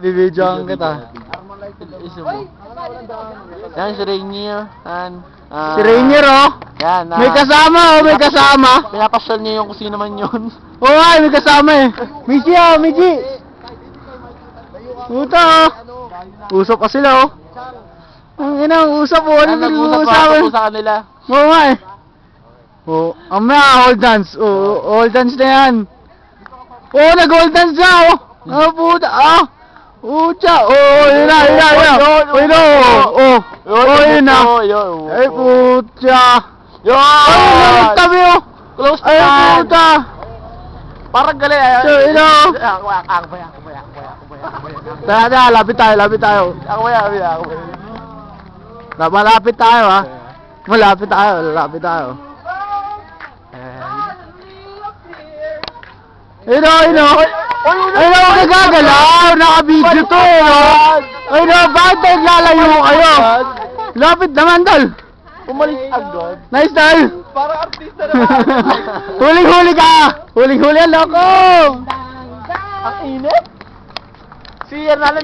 Bibidyoan kita. Yan, si Rainier. Yan. Ah, Si Rainier, oh. Yan. ah, May kasama, oh. May kasama. Pinapasyal niya yung kung sino man yun. Oo, ay, may kasama eh. Michi, oh, Michi. Puta, oh. Usap pa sila, oh. Ang ina, usap, oh. Ano Yan, nag-usap pinag-uusapan? pa ako sa kanila. Oo nga eh. Oo, oh, amaya, hold dance. Oo, hold dance na yan. Oo, oh, nag-hold dance na, oh. Oh, puta, ah. Pucha, oo, oh, yun na, yun na, yun na. Oh, yun na, oh, oh. Oh, yun na. Oh. Ay, pucha. Yun! Ay, yun tabi, oh. Close Ay, yan. puta. Parang gali. Ay, na, oh. Ako ba, ako ba, ako ba, ako ba, ako ba, ako ba, ako ba. Tara, tara, lapit tayo, lapit tayo. Ako ba, ako ba, ako ba. Malapit tayo, ha. Malapit tayo, malapit tayo. Ayun o, ayun o. Ayun o, nagagalaw. Naka-video to, eh, oh. Ayun o, bakit tayo lalayo kayo? Lapit naman, tol. Umalis agad. Nice, tol. Parang artista naman. Huling-huli ka. Huling-huli, loko. Ang init. Si Hernandez